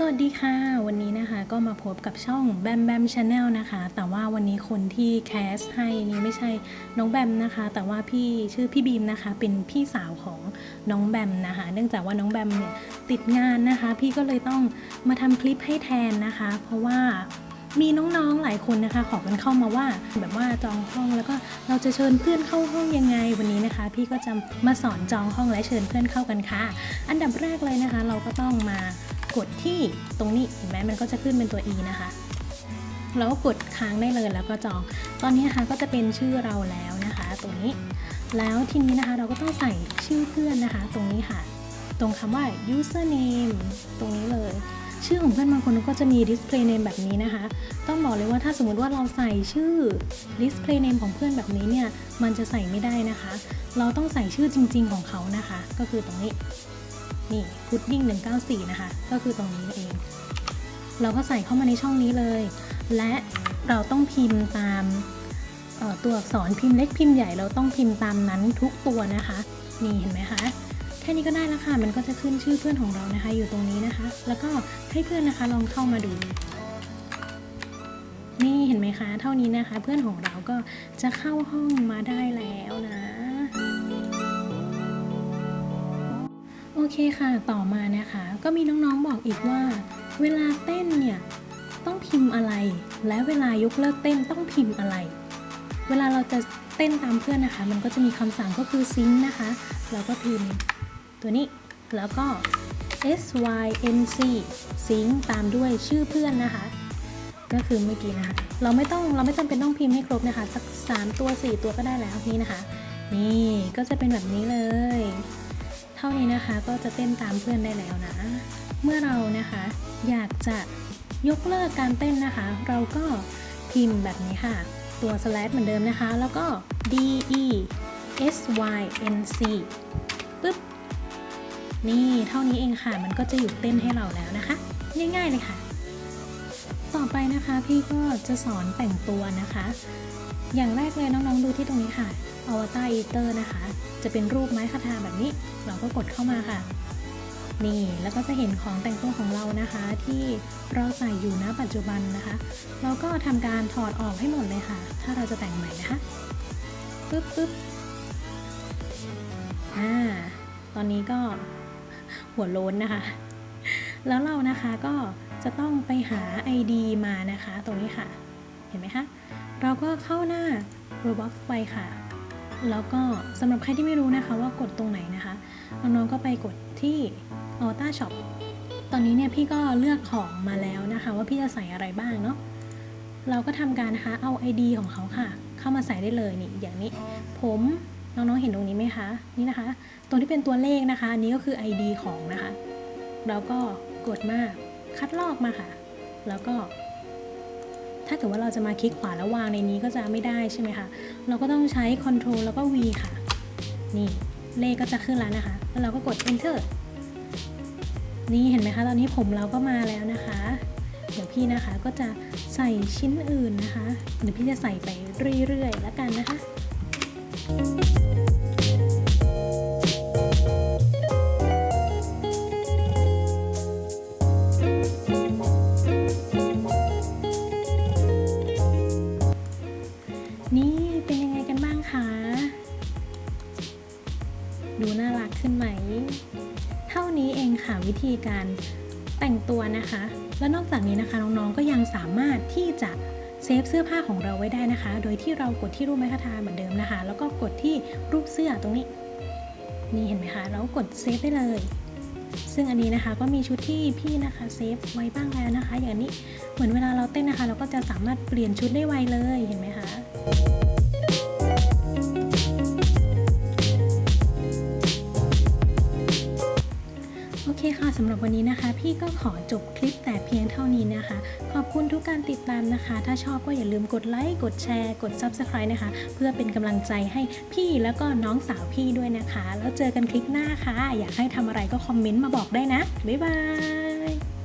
สวัสดีค่ะ วันนี้นะคะก็มาพบกับช่องแบมแบมชาแนลนะคะ แต่ว่าวันนี้คนที่แคสให้นี่ไม่ใช่น้องแบมนะคะ แต่ว่าพี่ชื่อพี่บีมนะคะ เป็นพี่สาวของน้องแบมนะคะ เนื่องจากว่าน้องแบมเนี่ยติดงานนะคะ พี่ก็เลยต้องมาทำคลิปให้แทนนะคะ เพราะว่ามีน้องๆหลายคนนะคะ ขอกันเข้ามาว่าแบบว่าจองห้องแล้วก็เราจะเชิญเพื่อนเข้าห้องยังไงวันนี้นะคะ พี่ก็จะมาสอนจองห้องและเชิญเพื่อนเข้ากันค่ะ อันดับแรกเลยนะคะ เราก็ต้องมา กดที่ตรงนี้เห็นไหมมันก็จะขึ้นเป็นตัว e นะคะเราก็กดค้างได้เลยแล้วก็จอง ตอนนี้นะคะก็จะเป็นชื่อเราแล้วนะคะ ตรงนี้ แล้วทีนี้นะคะเราก็ต้องใส่ชื่อเพื่อนนะคะ ตรงนี้ค่ะ ตรงคำว่า username ตรงนี้เลย ชื่อของเพื่อนบางคนก็จะมี display name แบบนี้นะคะ ต้องบอกเลยว่าถ้าสมมติว่าเราใส่ชื่อ display name ของเพื่อนแบบนี้เนี่ย มันจะใส่ไม่ได้นะคะ เราต้องใส่ชื่อจริง ๆ ของเขานะคะ ก็คือตรงนี้ นี่พุดดิ้ง194 นะคะ ก็คือตรงนี้เอง เราก็ใส่เข้ามาในช่องนี้เลย และเราต้องพิมพ์ตามตัวอักษรพิมพ์เล็กพิมพ์ใหญ่เราต้องพิมพ์ตามนั้นทุกตัวนะคะ นี่เห็นไหมคะแค่นี้ก็ได้แล้วค่ะ มันก็จะขึ้นชื่อเพื่อนของเรานะคะ อยู่ตรงนี้นะคะ แล้วก็ให้เพื่อนนะคะลองเข้ามาดู นี่เห็นไหมคะ เท่านี้นะคะ เพื่อนของเราก็จะเข้าห้องมาได้แล้วนะ โอเคค่ะ ต่อมานะคะ ก็มีน้องๆบอกอีกว่า เวลาเต้นเนี่ยต้องพิมพ์อะไร และเวลายกเลิกเต้นต้องพิมพ์อะไร เวลาเราจะเต้นตามเพื่อนนะคะ มันก็จะมีคำสั่งก็คือซิงค์นะคะ เราก็พิมพ์ตัวนี้ แล้วก็ S Y N C ซิงค์ตามด้วยชื่อเพื่อนนะคะ ก็คือเมื่อกี้นะคะ เราไม่ต้องเราไม่จำเป็นต้องพิมพ์ให้ครบนะคะ สัก 3 ตัว 4 ตัวก็ได้แล้วนี่นะคะ นี่ก็จะเป็นแบบนี้เลย เท่านี้นะคะก็จะเต้นตามเพื่อนได้แล้วนะ เมื่อเรานะคะอยากจะยกเลิกการเต้นนะคะ เราก็พิมพ์แบบนี้ค่ะ ตัว slash เหมือนเดิมนะคะ แล้วก็ d e s y n c ปึ๊บ นี่เท่านี้เองค่ะ มันก็จะหยุดเต้นให้เราแล้วนะคะ ง่ายๆเลยค่ะ ต่อไปนะคะพี่ก็จะสอนแต่งตัวนะคะ อย่างแรกเลยน้องๆดูที่ตรงนี้ค่ะ Avatar Eater นะคะ จะเป็นรูปไม้คาทาแบบนี้ เราก็กดเข้ามาค่ะ นี่แล้วก็จะเห็นของแต่งตัวของเรานะคะ ที่เราใส่อยู่ณปัจจุบันนะคะ เราก็ทำการถอดออกให้หมดเลยค่ะ ถ้าเราจะแต่งใหม่นะคะปึ๊บปึ๊บอ่าตอนนี้ก็หัวโล้นนะคะ แล้วเรานะคะก็จะต้องไปหา ID มานะคะ ตรงนี้ค่ะ เห็นไหมคะ เราก็เข้าหน้า Roblox ไปค่ะ แล้วก็สำหรับใครที่ไม่รู้นะคะว่ากดตรงไหนนะคะน้องๆก็ไปกดที่ Alta Shop ตอนนี้เนี่ยพี่ก็เลือกของมาแล้วนะคะ ว่าพี่จะใส่อะไรบ้างเนาะเราก็ทำการนะคะเอา ID ของเขาค่ะ เข้ามาใส่ได้เลยนี่อย่างนี้ ผมน้องๆเห็นตรงนี้ไหมคะนี่นะคะ ตรงที่เป็นตัวเลขนะคะอันนี้ก็คือ ID ของนะคะ เราก็กดมาคัดลอกมาค่ะ แล้วก็ ถ้าเกิดว่าเราจะมาคลิกขวาแล้ววางในนี้ก็จะไม่ได้ใช่ไหมคะ เราก็ต้องใช้ Ctrl แล้วก็ V ค่ะ นี่เลขก็จะขึ้นแล้วนะคะ แล้วเราก็กด Enter นี่เห็นไหมคะ ตอนนี้ผมเราก็มาแล้วนะคะ เดี๋ยวพี่นะคะก็จะใส่ชิ้นอื่นนะคะ เดี๋ยวพี่จะใส่ไปเรื่อยๆแล้วกันนะคะ เท่านี้เองค่ะวิธีการแต่งตัวนะคะ และนอกจากนี้นะคะน้องๆก็ยังสามารถที่จะเซฟเสื้อผ้าของเราไว้ได้นะคะ โดยที่เรากดที่รูปไม้คาทาเหมือนเดิมนะคะ แล้วก็กดที่รูปเสื้อตรงนี้ นี่เห็นไหมคะ เรากดเซฟได้เลย ซึ่งอันนี้นะคะก็มีชุดที่พี่นะคะเซฟไว้บ้างแล้วนะคะ อย่างนี้เหมือนเวลาเราเต้นนะคะ เราก็จะสามารถเปลี่ยนชุดได้ไวเลยเห็นไหมคะ ค่ะสำหรับวันนี้นะคะ พี่ก็ขอจบคลิปแต่เพียงเท่านี้นะคะ ขอบคุณทุกการติดตามนะคะ ถ้าชอบก็อย่าลืมกดไลค์กดแชร์กด Subscribe นะคะ เพื่อเป็นกำลังใจให้พี่แล้วก็น้องสาวพี่ด้วยนะคะ แล้วเจอกันคลิปหน้าค่ะ อยากให้ทำอะไรก็คอมเมนต์มาบอกได้นะ บ๊ายบาย